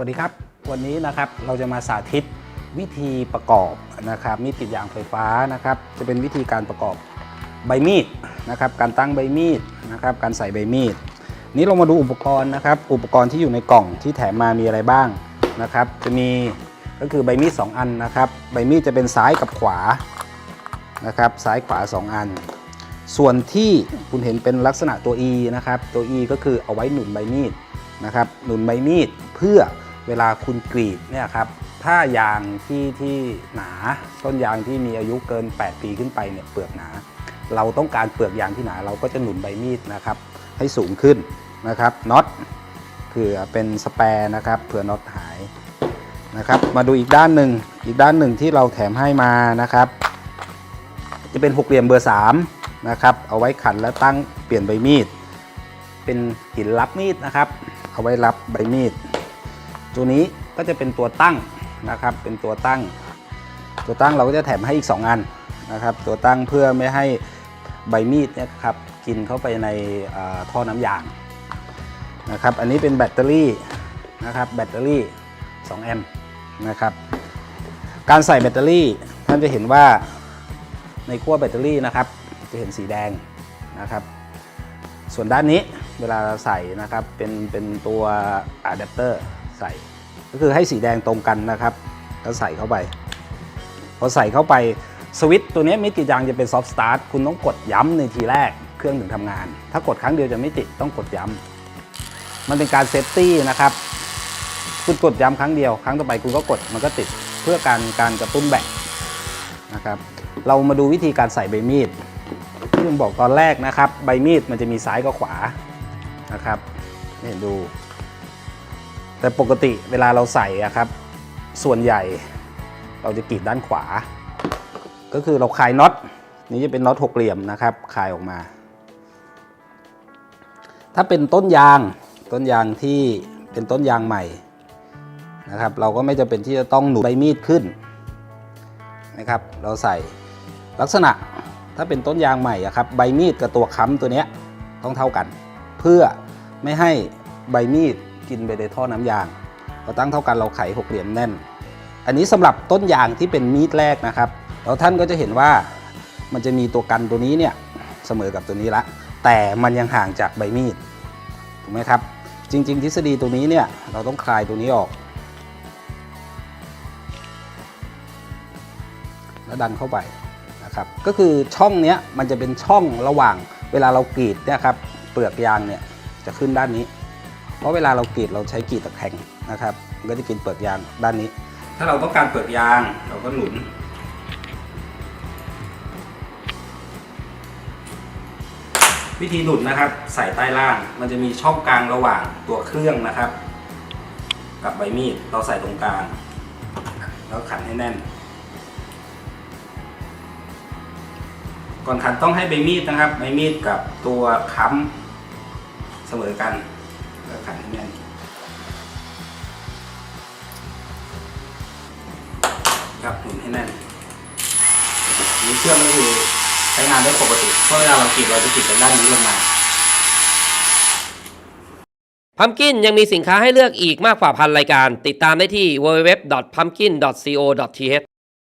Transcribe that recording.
วัสดีครับ วันนี้นะครับเราจะมาสาธิตวิธีประกอบนะครับมีดกรีดยางไฟฟ้านะครับ จะเป็นวิธีการประกอบใบมีดนะครับ การตั้งใบมีดนะครับ การใส่ใบมีด นี้เรามาดูอุปกรณ์นะครับ อุปกรณ์ที่อยู่ในกล่องที่แถมมามีอะไรบ้างนะครับ จะมีก็คือใบมีด2อันนะครับ ใบมีดจะเป็นซ้ายกับขวานะครับ ซ้ายขวา 2 อัน ส่วนที่คุณเห็นเป็นลักษณะตัว E นะครับ ตัว E ก็คือเอาไว้หนุนใบมีดนะครับหนุนใบมีดเพื่อ เวลาคุณกรีดเนี่ยครับถ้ายางที่ที่หนาต้นยางที่มีอายุเกิน 8 ปีขึ้นไปเนี่ยเปลือกหนา เราต้องการเปลือกยางที่หนา เราก็จะหนุนใบมีดนะครับ ให้สูงขึ้นนะครับน็อตเผื่อเป็นสแปร์นะครับเผื่อน็อตหายนะครับมาดูอีกด้านหนึ่งอีกด้านหนึ่งที่เราแถมให้มานะครับ จะเป็นหกเหลี่ยมเบอร์3นะครับเอาไว้ขันและตั้งเปลี่ยนใบมีด เป็นหินรับมีดนะครับ เอาไว้รับใบมีด ตัวนี้ก็จะเป็นตัวตั้งนะครับ เป็นตัวตั้ง ตัวตั้งเราก็จะแถมให้อีก 2 อันนะครับ ตัวตั้งเพื่อไม่ให้ใบมีดเนี่ยครับกินเข้าไปในท่อน้ำยางนะครับ อันนี้เป็นแบตเตอรี่นะครับ แบตเตอรี่ 2 แอมป์นะครับ การใส่แบตเตอรี่ท่านจะเห็นว่าในขั้วแบตเตอรี่นะครับ จะเห็นสีแดงนะครับ ส่วนด้านนี้เวลาเราใส่นะครับเป็นเป็นตัวอะแดปเตอร์ ใส่ ก็คือให้สีแดงตรงกันนะครับ แล้วใส่เข้าไป พอใส่เข้าไปสวิตตัวนี้มิดกรีดยางจะเป็นซอฟต์สตาร์ทคุณต้องกดย้ำในทีแรกเครื่องถึงทำงาน ถ้ากดครั้งเดียวจะไม่ติดต้องกดย้ำมันเป็นการเซฟตี้นะครับ คุณกดย้ำครั้งเดียว ครั้งต่อไปคุณก็กดมันก็ติดเพื่อการการกระตุ้นแบตนะครับ เรามาดูวิธีการใส่ใบมีดที่ผมบอกตอนแรกนะครับ ใบมีดมันจะมีซ้ายกับขวานะครับนี่ดู แต่ปกติเวลาเราใส่อะครับ ส่วนใหญ่เราจะกรีดด้านขวา ก็คือเราคลายน็อตนี่จะเป็นน็อตหกเหลี่ยมนะครับคลายออกมา ถ้าเป็นต้นยางต้นยางที่เป็นต้นยางใหม่นะครับ เราก็ไม่จำเป็นที่จะต้องหนุนใบมีดขึ้นนะครับ เราใส่ลักษณะถ้าเป็นต้นยางใหม่อะครับ ใบมีดกับตัวค้ำตัวเนี้ยต้องเท่ากัน เพื่อไม่ให้ใบมีด กินไปในท่อน้ำยางเราตั้งเท่ากันเราไขหกเหลี่ยมแน่น อันนี้สำหรับต้นยางที่เป็นมีดแรกนะครับแล้วท่านก็จะเห็นว่ามันจะมีตัวกันตัวนี้เนี่ยเสมอกับตัวนี้ละ แต่มันยังห่างจากใบมีดถูกไหมครับ จริง ๆ ทฤษฎีตัวนี้เนี่ยเราต้องคลายตัวนี้ออก แล้วดันเข้าไปนะครับก็คือช่องเนี้ยมันจะเป็นช่องระหว่างเวลาเรากรีดเนี่ยครับเปลือกยางเนี่ยจะขึ้นด้านนี้ เพราะเวลาเรากรีดเราใช้กรีดตะแคงนะครับมันก็จะกินเปลือกยางด้านนี้ ถ้าเราต้องการเปลือกยางเราก็หนุนวิธีหนุนนะครับ ใส่ใต้ล่างมันจะมีช่องกลางระหว่างตัวเครื่องนะครับ กับใบมีดเราใส่ตรงกลาง แล้วขันให้แน่น ก่อนขันต้องให้ใบมีดนะครับใบมีดกับตัวค้ำเสมอกัน แล้วขันให้แน่นครับหนุนให้แน่นนี้เชื่อมก็คือใช้งานได้ปกติ เพราะเวลาเรากรีดเราจะกรีดจากด้านนี้ลงมาพัมกินยังมีสินค้าให้เลือกอีกมากกว่าพันรายการ ติดตามได้ที่ www.pumpkin.co.th